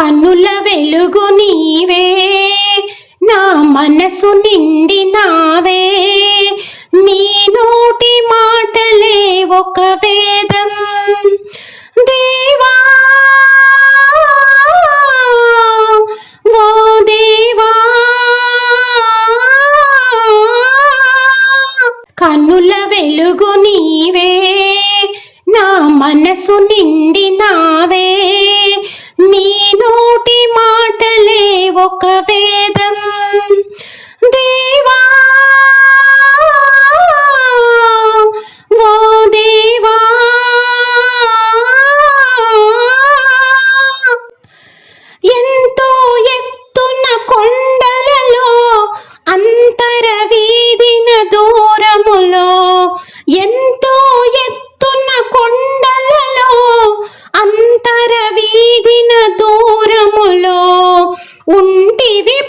కన్నుల వెలుగు నీవే నా మనసు నిండినావే. నీ నోటి మాటలే ఒక వేదం. దేవా ఓ దేవా. కన్నుల వెలుగు నీవే నా మనసు నిండి నావే ఒక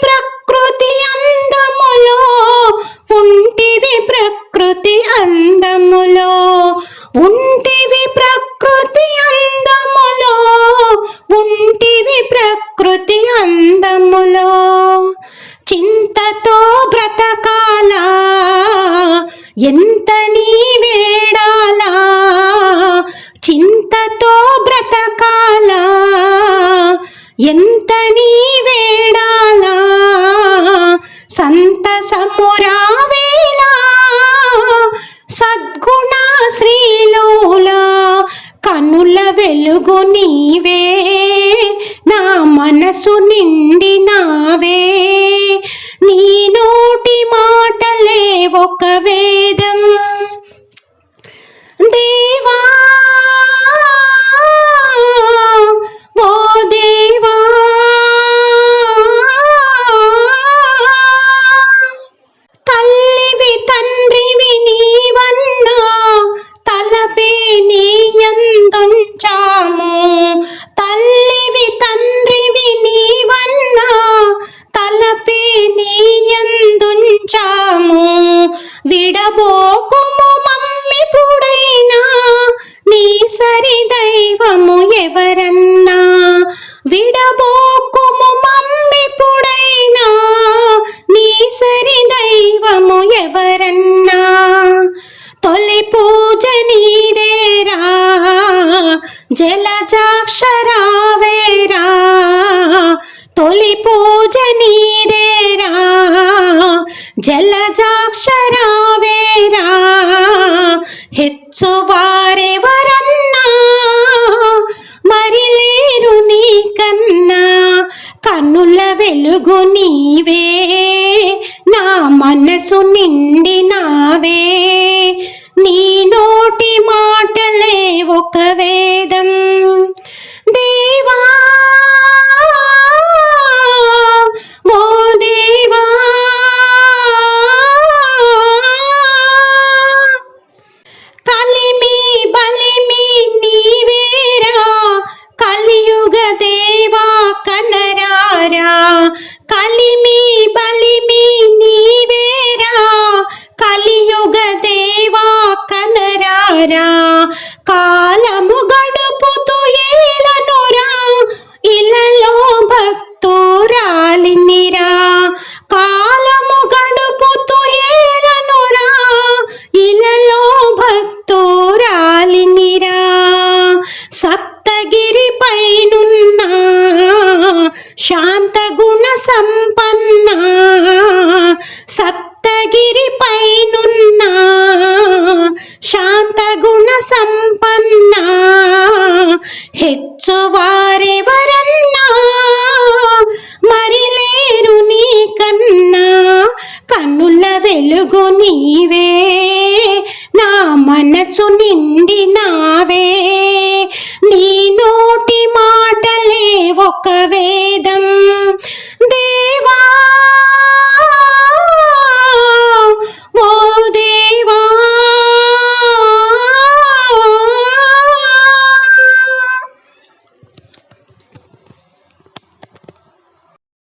ప్రకృతి అందములో ఉంటివి ప్రకృతి అందములో ఉంటివి ప్రకృతి అందములో ఉంటివి ప్రకృతి అందములో. చింతతో బ్రతకాల ఎంత నీ వేడాలా? చింతతో బ్రతకాల ఎంత నీ జలజాక్షరావేరా తొలి పూజ నీదేరా. జలజాక్షరావేరా హెచ్చు వారెవరన్నా మరి నీ కన్నా కన్నుల వెలుగు నీవే. నా మనసు నిండినావే నీ నోటి మాటలే ఒకవే. సంపన్నా సప్తగిరి పైనున్న శాంతగుణ సంపన్న హెచ్చువారెవరన్నా మరిలేరు నీ కన్నా కన్నుల వెలుగు నీవే నా మనసు నిండి నావే నీ నోటి మాటలే ఒక వేదం